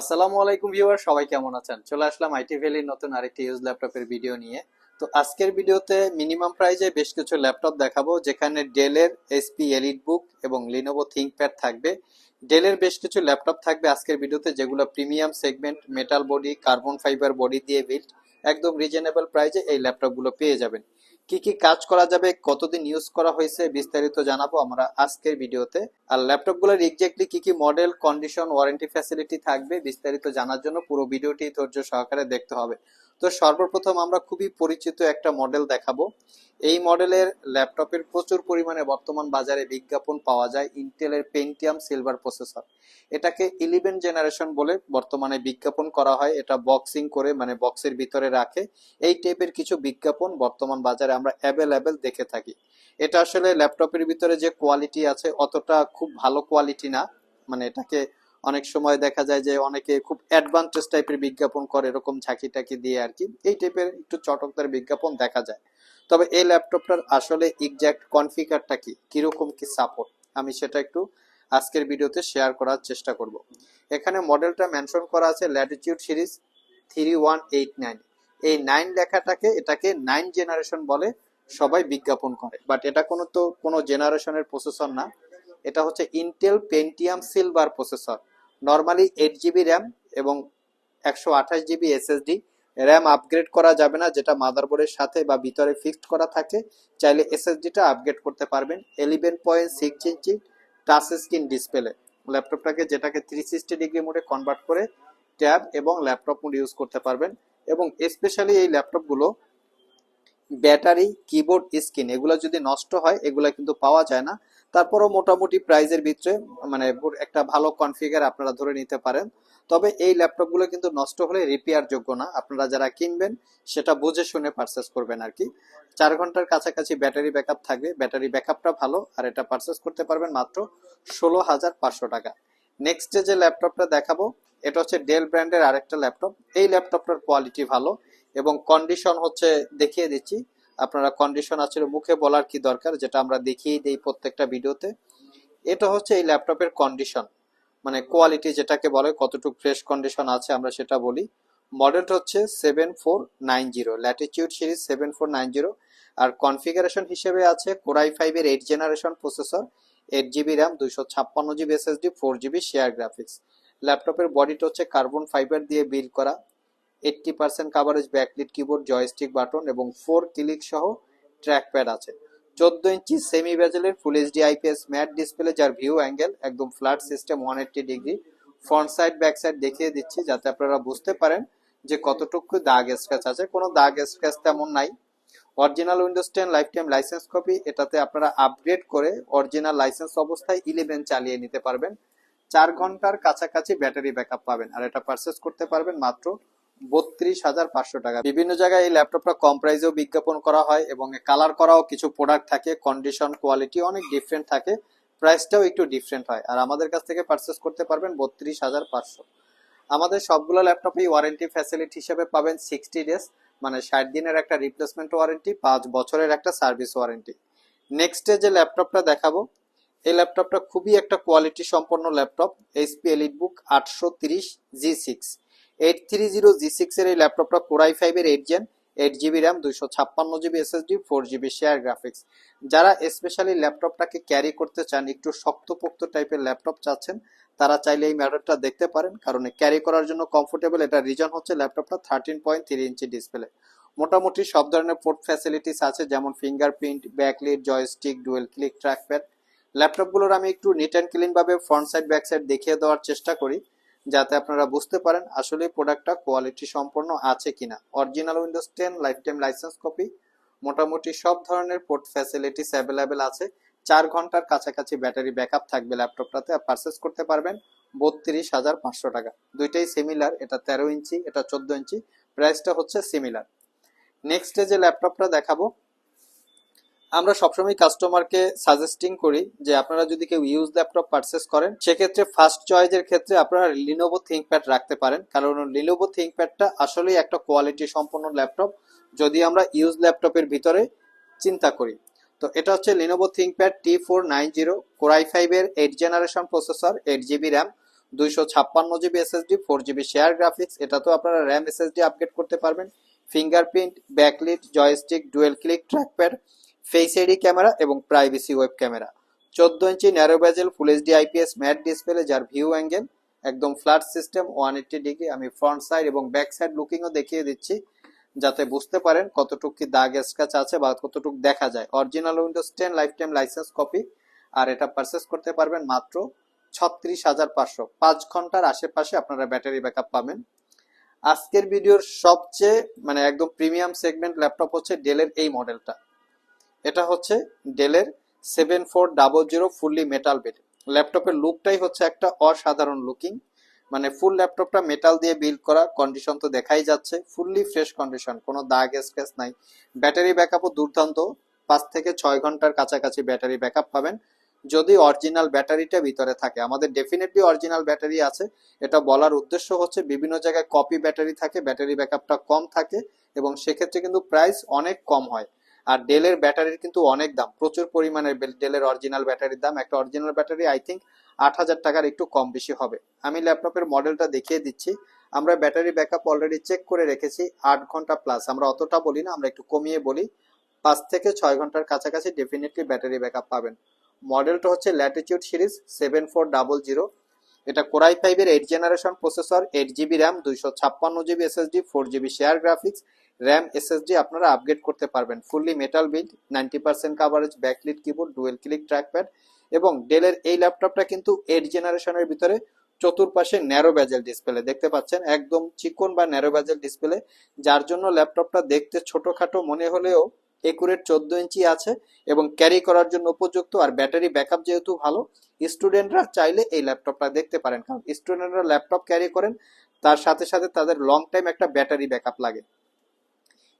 আসসালামু আলাইকুম ভিউয়ার সবাই কেমন আছেন? চলে আসলাম আইটি ভ্যালির নতুন আরেকটি ইউজ ল্যাপটপের ভিডিও নিয়ে। তো আজকের ভিডিওতে মিনিমাম প্রাইজে বেশ কিছু ল্যাপটপ দেখাবো, যেখানে ডেলের এসপি এলিট বুক এবং লিনোভো থিঙ্কপ্যাড থাকবে। ডেলের বেশ কিছু ল্যাপটপ থাকবে আজকের ভিডিওতে, যেগুলো premium segment metal body carbon fibre body দিয়ে বিল্ড একদম রিজনেবল প্রাইজে এই ল্যাপটপগুলো পেয়ে যাবেন। কি কি কাজ করা যাবে, কতদিন ইউজ করা হয়েছে বিস্তারিত জানাব আমরা আজকের ভিডিওতে। আর ল্যাপটপগুলোর এক্স্যাক্টলি কি কি মডেল কন্ডিশন ওয়ারেন্টি ফ্যাসিলিটি থাকবে বিস্তারিত জানার জন্য পুরো ভিডিওটি ধৈর্য সহকারে দেখতে হবে। তো সর্বপ্রথম আমরা খুবই পরিচিত একটা মডেল দেখাবো। এই মডেলের ল্যাপটপের প্রচুর পরিমাণে বর্তমান বাজারে বিজ্ঞাপন পাওয়া যায় ইন্টেলের পেন্টিয়াম সিলভার প্রসেসর এটাকে ইলেভেন জেনারেশন বলে বর্তমানে বিজ্ঞাপন করা হয়। এটা বক্সিং করে মানে বক্সের ভিতরে রাখে। এই টাইপের কিছু বিজ্ঞাপন বর্তমান বাজারে আমরা অ্যাভেলেবেল দেখে থাকি। এটা আসলে ল্যাপটপের ভিতরে যে কোয়ালিটি আছে, অতটা খুব ভালো কোয়ালিটি না। মানে এটাকে অনেক সময় দেখা যায় যে অনেকে খুব অ্যাডভান্টেজ টাইপের বিজ্ঞাপন করে এরকম ঝাঁকি টাকি দিয়ে আর কি এই টাইপের একটু চটকদার বিজ্ঞাপন দেখা যায়। তবে এই ল্যাপটপটার আসলে এক্সাক্ট কনফিগারটা কি? কীরকম কি সাপোর্ট আমি সেটা একটু আজকের ভিডিওতে শেয়ার করার চেষ্টা করব। এখানে মডেলটা মেনশন করা আছে Latitude series three one eight nine এই নাইন লেখাটাকে এটাকে নাইন জেনারেশন বলে সবাই বিজ্ঞাপন করে। বাট এটা কোনো তো কোনো জেনারেশনের প্রসেসর না। এটা হচ্ছে Intel Pentium silver processor normally eight GB RAM এবং একশো আঠাশ জিবি এসএসডি র্যাম আপগ্রেড করা যাবে না, যেটা মাদারবোর্ডের সাথে বা ভিতরে ফিক্সড করা থাকে। চাইলে এসএসডিটা আপগ্রেড করতে পারবেন eleven point six inch touch screen display ল্যাপটপটাকে যেটাকে থ্রি সিক্সটি ডিগ্রি মোডে কনভার্ট করে ট্যাব এবং ল্যাপটপ মোড ইউজ করতে পারবেন। এবং স্পেশালি এই ল্যাপটপগুলো ব্যাটারি কিবোর্ড স্ক্রিন এগুলো যদি নষ্ট হয়, এগুলো কিন্তু পাওয়া যায় না। তারপরও মোটামুটি প্রাইজের ভিতরে মানে একটা ভালো কনফিগার আপনারা ধরে নিতে পারেন। তবে এই ল্যাপটপগুলো কিন্তু নষ্ট হলে রিপেয়ার যোগ্য না। আপনারা যারা কিনবেন, সেটা বুঝে শুনে পারচেস করবেন আর কি। চার ঘণ্টার কাছাকাছি ব্যাটারি ব্যাকআপ থাকবে। ব্যাটারি ব্যাকআপটা ভালো, আর এটা পারচেস করতে পারবেন মাত্র ষোলো হাজার পাঁচশো টাকা। নেক্সট যে ল্যাপটপটা দেখাবো, এটা হচ্ছে ডেল ব্র্যান্ডের আরেকটা ল্যাপটপ এই ল্যাপটপটার কোয়ালিটি ভালো এবং কন্ডিশন হচ্ছে, দেখিয়ে দিচ্ছি আপনারা কন্ডিশন আসলে মুখে বলার কি দরকার, যেটা আমরা দেখিয়ে দিই প্রত্যেকটা ভিডিওতে এটা হচ্ছে এই ল্যাপটপের কন্ডিশন মানে কোয়ালিটি যেটাকে বলে, কতটুকু ফ্রেশ কন্ডিশন আছে আমরা সেটা বলি। মডেলটা হচ্ছে seven four nine zero Latitude series seven four nine zero আর কনফিগারেশন হিসেবে আছে কোরাই ফাইভের eight generation processor eight GB RAM দুইশো ছাপ্পান্ন GB SSD four GB share graphics ল্যাপটপের বডিটা হচ্ছে কার্বন ফাইবার দিয়ে বিল্ড করা। Eighty percent coverage backlit keyboard joystick button এবং ফোর ক্লিক সহ ট্র্যাকপ্যাড আছে। চোদ্দ ইঞ্চি semi বেজেলের full HD IPS matte display যার ভিউ অ্যাঙ্গেল একদম flat system one eighty degree front side back side দেখিয়ে দিচ্ছি যাতে আপনারা বুঝতে পারেন যে কতটুকু দাগ স্ক্র্যাচ আছে। কোনো দাগ স্ক্র্যাচ তেমন নাই। Original Windows ten lifetime licence copy এটাতে আপনারা আপগ্রেড করে অরিজিনাল লাইসেন্স অবস্থায় ইলেভেন চালিয়ে নিতে পারবেন। চার ঘণ্টার কাছাকাছি ব্যাটারি ব্যাকআপ পাবেন। আর এটা পারচেস করতে পারবেন মাত্র বত্রিশ হাজার পাঁচশো টাকা। বিভিন্ন জায়গায় এই ল্যাপটপটা কম প্রাইসেও বিজ্ঞাপন করা হয় এবং কালার করাও কিছু প্রোডাক্ট থাকে কন্ডিশন কোয়ালিটি অনেক ডিফারেন্ট থাকে প্রাইসটাও একটু ডিফারেন্ট হয়। আর আমাদের কাছ থেকে পারচেস করতে পারবেন বত্রিশ হাজার পাঁচশো। আমাদের সবগুলো ল্যাপটপই ওয়ারেন্টি ফ্যাসিলিটি হিসেবে পাবেন সিক্সটি ডেজ মানে ষাট দিনের একটা রিপ্লেসমেন্ট ওয়ারেন্টি পাঁচ বছরের একটা সার্ভিস ওয়ারেন্টি নেক্সটে যে ল্যাপটপটা দেখাবো, এই ল্যাপটপটা খুবই একটা কোয়ালিটি সম্পন্ন ল্যাপটপ এইচপি এলিট বুক আটশো তিরিশ G six eight three zero G six এর এই ল্যাপটপটা কোরাই ফাইভের eight gen eight GB RAM দুইশো ছাপ্পান্ন GB SSD four GB share graphics যারা স্পেশালি ল্যাপটপটাকে ক্যারি করতে চান, একটু শক্তপোক্ত টাইপের ল্যাপটপ চাচ্ছেন, তারা চাইলে এই মডেলটা দেখতে পারেন। কারণ ক্যারি করার জন্য কমফোর্টেবল এটা রিজন হচ্ছে ল্যাপটপটা thirteen point three inch display মোটামুটি সব ধরনের পোর্ট ফ্যাসিলিটিস আছে, যেমন fingerprint backlit joystick dual click trackpad ল্যাপটপগুলোর আমি একটু নিট অ্যান্ড ক্লিনভাবে ফ্রন্ট সাইড ব্যাক সাইড দেখিয়ে দেওয়ার চেষ্টা করি। যাতে আপনারা বুঝতে পারেন আসলে প্রোডাক্টটা কোয়ালিটি সম্পন্ন আছে কিনা। Original Windows ten lifetime licence copy, মোটামুটি সব ধরনের পোর্ট ফ্যাসিলিটিস অ্যাভেলেবেল আছে। চার ঘণ্টার কাছাকাছি ব্যাটারি ব্যাকআপ থাকবে ল্যাপটপটাতে পারচেস করতে পারবেন বত্রিশ হাজার পাঁচশো টাকা। দুইটাই সিমিলার এটা তেরো ইঞ্চি, এটা চোদ্দ ইঞ্চি প্রাইসটা হচ্ছে সিমিলার নেক্সটে যে ল্যাপটপটা দেখাবো আমরা সবসময় কাস্টমারকে সাজেস্টিং করি যে আপনারা যদি কেউ ইউজ ল্যাপটপ পারচেস করেন, সেক্ষেত্রে ফার্স্ট চয়েসের ক্ষেত্রে আপনারা লিনোভো থিঙ্কপ্যাড রাখতে পারেন। কারণ লিনোভো থিঙ্কপ্যাডটা আসলেই একটা কোয়ালিটি সম্পন্ন ল্যাপটপ যদি আমরা ইউজ ল্যাপটপের ভিতরে চিন্তা করি, তো এটা হচ্ছে Lenovo ThinkPad T four nine zero Core i ফাইভের eight generation processor eight GB RAM দুইশো ছাপ্পান্ন GB SSD four GB share graphics এটা তো আপনারা র্যাম এসএসডি আপগ্রেড করতে পারবেন। Fingerprint backlit joystick dual click trackpad face ID camera এবং privacy web camera. চোদ্দ inch narrow bezel full HD IPS matte display যার ভিউ অ্যাঙ্গেল একদম flat system one eighty degree আমি ফ্রন্ট সাইড এবং back side লুকিংও দেখিয়ে দিচ্ছি, যাতে বুঝতে পারেন কতটুকু কি দাগ স্ক্যাচ আছে বা কতটুকু দেখা যায়। Original Windows ten lifetime licence copy আর এটা পারচেস করতে পারবেন মাত্র ছত্রিশ হাজার পাঁচশো। পাঁচ ঘণ্টার আশেপাশে আপনারা ব্যাটারি ব্যাকআপ পাবেন। আজকের ভিডিওর সবচেয়ে মানে একদম প্রিমিয়াম সেগমেন্ট ল্যাপটপ হচ্ছে ডেলের এই মডেলটা এটা হচ্ছে ডেলের seven four double zero fully metal build ল্যাপটপের লুকটাই হচ্ছে একটা অসাধারণ লুকিং মানে ফুল ল্যাপটপটা মেটাল দিয়ে বিল্ড করা কন্ডিশন তো দেখাই যাচ্ছে। ফুললি ফ্রেশ কন্ডিশন কোনো দাগ স্ক্র্যাচ নাই। ব্যাটারি ব্যাকআপও দুর্দান্ত। পাঁচ থেকে ছয় ঘণ্টার কাছাকাছি ব্যাটারি ব্যাকআপ পাবেন। যদি অরিজিনাল ব্যাটারিটা ভিতরে থাকে, আমাদের ডেফিনেটলি অরিজিনাল ব্যাটারি আছে। এটা বলার উদ্দেশ্য হচ্ছে বিভিন্ন জায়গায় কপি ব্যাটারি থাকে ব্যাটারি ব্যাকআপটা কম থাকে এবং সেক্ষেত্রে কিন্তু প্রাইস অনেক কম হয়। আর ডেলের ব্যাটারির কিন্তু অনেক দাম। প্রচুর পরিমাণে ডেলের অরিজিনাল ব্যাটারির দাম। একটা অরিজিনাল ব্যাটারি আই থিঙ্ক আট হাজার টাকার একটু কম বেশি হবে। আমি ল্যাপটপের মডেলটা দেখিয়ে দিচ্ছি। আমরা ব্যাটারি ব্যাকআপ অলরেডি চেক করে রেখেছি, আট ঘণ্টা প্লাস আমরা অতটা বলি না, আমরা একটু কমিয়ে বলি। পাঁচ থেকে ছয় ঘণ্টার কাছাকাছি ডেফিনেটলি ব্যাটারি ব্যাকআপ পাবেন। মডেলটা হচ্ছে Latitude series seven four double zero এটা কোরাই ফাইভের eight generation processor eight GB RAM দুইশো ছাপ্পান্ন GB SSD four GB share graphics RAM SSD আপনারা আপগ্রেড করতে পারবেন। Fully metal build ninety percent coverage backlit keyboard dual click trackpad এবং ডেলের এই ল্যাপটপটা কিন্তু এইট জেনারেশনের ভিতরে চতুর্পাশে ন্যারো ব্যাজেল ডিসপ্লে দেখতে পাচ্ছেন? একদম চিকন বা ন্যারো ব্যাজেল ডিসপ্লে যার জন্য ল্যাপটপটা দেখতে ছোটখাটো মনে হলেও একুরেট চোদ্দ ইঞ্চি আছে এবং ক্যারি করার জন্য উপযুক্ত। আর ব্যাটারি ব্যাকআপ যেহেতু ভালো স্টুডেন্টরা চাইলে এই ল্যাপটপটা দেখতে পারেন। কারণ স্টুডেন্টরা ল্যাপটপ ক্যারি করেন, তার সাথে সাথে তাদের লং টাইম একটা ব্যাটারি ব্যাকআপ লাগে।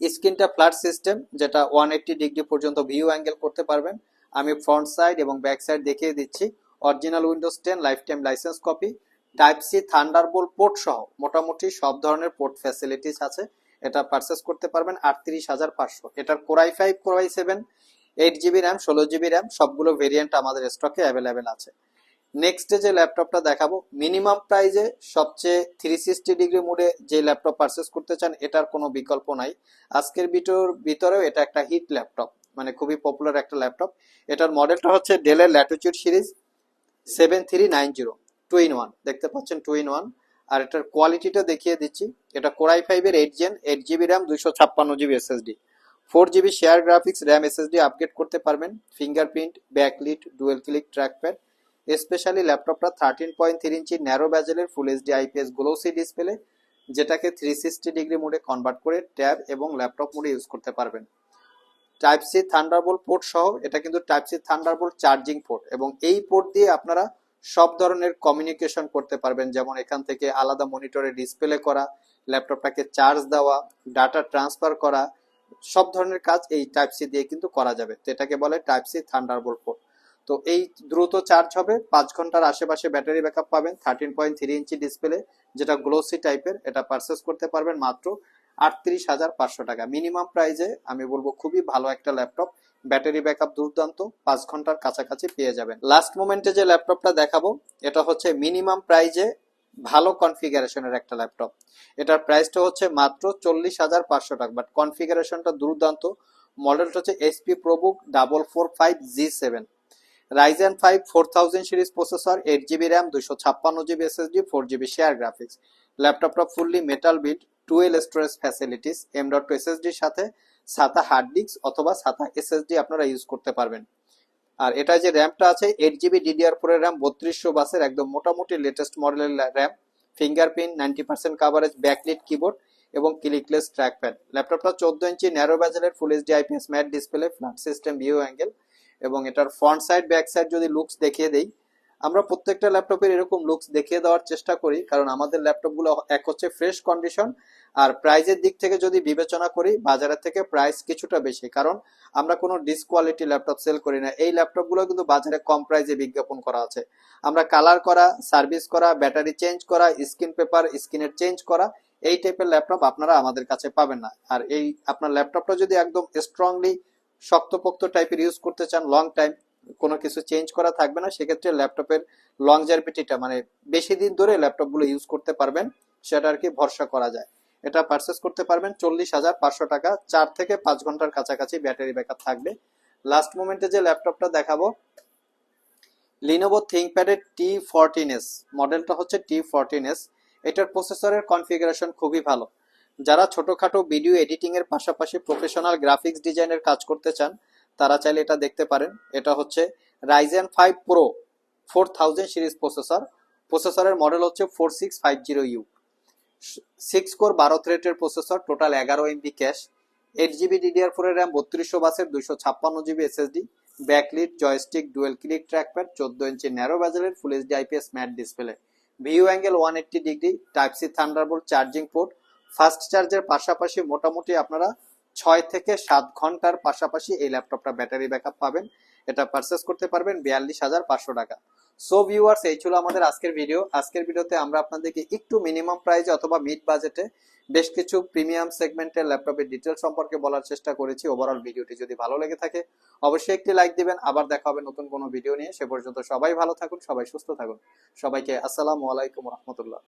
স্ক্রিনটা ফ্ল্যাট সিস্টেম, যেটা ওয়ান এইট্টি ডিগ্রি পর্যন্ত ভিউ অ্যাঙ্গেল করতে পারবেন। আমি ফ্রন্ট সাইড এবং ব্যাক সাইড দেখিয়ে দিচ্ছি। Original Windows ten lifetime licence copy type C Thunderbolt port সহ, মোটামুটি সব ধরনের পোর্ট ফ্যাসিলিটিস আছে। এটা পারচেস করতে পারবেন আটত্রিশ হাজার পাঁচশো। এটার Core i five Core i seven eight GB RAM ষোলো জিবি র্যাম সবগুলো ভেরিয়েন্ট আমাদের স্টকে অ্যাভেলেবেল আছে। নেক্সট যে ল্যাপটপটা দেখাবো মিনিমাম প্রাইজে সবচেয়ে থ্রি সিক্সটি ডিগ্রি মোডে যে ল্যাপটপ পারচেস করতে চান, এটার কোনো বিকল্প নাই। আজকের ভিডিওর ভিতরেও এটা একটা হিট ল্যাপটপ মানে খুবই পপুলার একটা ল্যাপটপ। এটার মডেলটা হচ্ছে ডেলের Latitude series seven three nine zero two in one দেখতে পাচ্ছেন টু ইন ওয়ান আর এটার কোয়ালিটিটা দেখিয়ে দিচ্ছি, এটা কোরাই ফাইভের eight gen eight GB RAM দুইশো ছাপ্পান্ন GB SSD four GB share graphics RAM SSD upgrade করতে পারবেন fingerprint backlit dual click trackpad specially ল্যাপটপটা thirteen point three inch narrow ব্যাজেলের full HD IPS glossy display যেটাকে three sixty degree মোডে convert করে tab এবং laptop মোডে use করতে পারবেন। টাইপ সি থান্ডারবোল্ট পোর্ট সহ, এটা কিন্তু type C Thunderbolt charging port এবং এই পোর্ট দিয়ে আপনারা সব ধরনের কমিউনিকেশন করতে পারবেন, যেমন এখান থেকে আলাদা মনিটরে ডিসপ্লে করা ল্যাপটপটাকে চার্জ দেওয়া ডাটা ট্রান্সফার করা, সব ধরনের কাজ এই টাইপ সি দিয়ে কিন্তু করা যাবে। তো এটাকে বলে টাইপ সি থান্ডারবোল্ট পোর্ট তো এই দ্রুত চার্জ হবে। পাঁচ ঘণ্টার আশেপাশে ব্যাটারি ব্যাকআপ পাবেন। Thirteen point three inch display যেটা গ্লোসি টাইপের এটা পারচেস করতে পারবেন মাত্র আটত্রিশ হাজার পাঁচশো টাকা। মিনিমাম প্রাইজে আমি বলব খুবই ভালো একটা ল্যাপটপ ব্যাটারি ব্যাকআপ দুর্দান্ত, পাঁচ ঘণ্টার কাছাকাছি পেয়ে যাবেন। লাস্ট মোমেন্টে যে ল্যাপটপটা দেখাবো, এটা হচ্ছে মিনিমাম প্রাইজে ভালো কনফিগারেশনের একটা ল্যাপটপ এটার প্রাইসটা হচ্ছে মাত্র চল্লিশ হাজার পাঁচশো টাকা। বাট কনফিগারেশনটা দুর্দান্ত। মডেলটা হচ্ছে HP ProBook double four five G seven Ryzen five four thousand series processor eight GB RAM দুশো ছাপ্পান্ন GB SSD four GB share graphics ল্যাপটপটা fully metal build dual storage facilities M dot এসএসডির সাথে, SATA hard disk অথবা সাতা SSD আপনারা use করতে পারবেন। আর এটা যে র্যামটা আছে এইট জিবি ডিডিআর ফোর এর র্যাম বত্রিশশো বাসের একদম মোটামুটি লেটেস্ট মডেলের RAM fingerprint ninety percent coverage backlit keyboard এবং ক্লিকলেস ট্র্যাকপ্যাড ল্যাপটপটা চোদ্দ ইঞ্চি narrow ব্যাজেলের full HD IPS matte display flat system view angle এবং এটার ফ্রন্ট সাইড ব্যাক সাইড যদি লুকস দেখিয়ে দেই, আমরা প্রত্যেকটা ল্যাপটপের এরকম লুকস দেখিয়ে দেওয়ার চেষ্টা করি, কারণ আমাদের ল্যাপটপগুলো এক হচ্ছে ফ্রেশ কন্ডিশন আর প্রাইজের দিক থেকে যদি বিবেচনা করি, বাজারের থেকে প্রাইস কিছুটা বেশি, কারণ আমরা কোনো ডিসকোয়ালিটি ল্যাপটপ সেল করি না। এই ল্যাপটপগুলো কিন্তু বাজারে কম প্রাইজে বিজ্ঞাপন করা আছে। আমরা কালার করা সার্ভিস করা ব্যাটারি চেঞ্জ করা স্ক্রিন পেপার স্ক্রিনের চেঞ্জ করা, এই টাইপের ল্যাপটপ আপনারা আমাদের কাছে পাবেন না। আর এই আপনার ল্যাপটপটা যদি একদম স্ট্রংলি শক্তপোক্ত টাইপের ইউজ করতে চান লং টাইম কোনো কিছু চেঞ্জ করা থাকবে না, সেক্ষেত্রে ল্যাপটপের লংজারভিটিটা মানে বেশি দিন ধরে ল্যাপটপগুলো ইউজ করতে পারবেন, সেটা আর কি ভরসা করা যায়। এটা পারচেস করতে পারবেন চল্লিশ হাজার পাঁচশো টাকা, চার থেকে পাঁচ ঘণ্টার কাছাকাছি ব্যাটারি ব্যাকআপ থাকবে। লাস্ট মোমেন্টে যে ল্যাপটপটা দেখাবো লিনোভো থিঙ্কপ্যাডের টি ফোরটিন এস মডেলটা হচ্ছে টি ফোরটিন এস এটার প্রসেসরের কনফিগারেশন খুবই ভালো। যারা ছোটখাটো ভিডিও এডিটিং এর পাশাপাশি প্রফেশনাল গ্রাফিক্স ডিজাইনের কাজ করতে চান, তারা চাইলে এটা দেখতে পারেন। এটা হচ্ছে Ryzen five pro four thousand series processor প্রসেসরের মডেল হচ্ছে four six five zero U six core বারো থ্রেটের প্রসেসর টোটাল এগারো MB cache eight GB DDR four এর র্যাম বত্রিশশো বাসের দুইশো ছাপ্পান্ন GB SSD backlit joystick dual click trackpad চোদ্দ ইঞ্চি narrow ব্যাজেলের full HD IPS matte display view angle one eighty degree type C Thunderbolt charging port fast চার্জের পাশাপাশি মোটামুটি আপনারা ছয় থেকে সাত ঘণ্টার পাশাপাশি এই ল্যাপটপটা ব্যাটারি ব্যাকআপ পাবেন। এটা পারচেস করতে পারবেন বিয়াল্লিশ হাজার পাঁচশো টাকা। সো ভিউয়ার্স এই ছিল আমাদের আজকের ভিডিও আজকের ভিডিওতে আমরা আপনাদেরকে একটু মিনিমাম প্রাইজে অথবা মিড বাজেটে বেশ কিছু প্রিমিয়াম সেগমেন্টের ল্যাপটপের ডিটেলস সম্পর্কে বলার চেষ্টা করেছি। ওভারঅল ভিডিওটি যদি ভালো লেগে থাকে, অবশ্যই একটি লাইক দিবেন। আবার দেখা হবে নতুন কোনো ভিডিও নিয়ে। সে পর্যন্ত সবাই ভালো থাকুন, সবাই সুস্থ থাকুন। সবাইকে আসসালামু আলাইকুম রহমতুল্লাহ।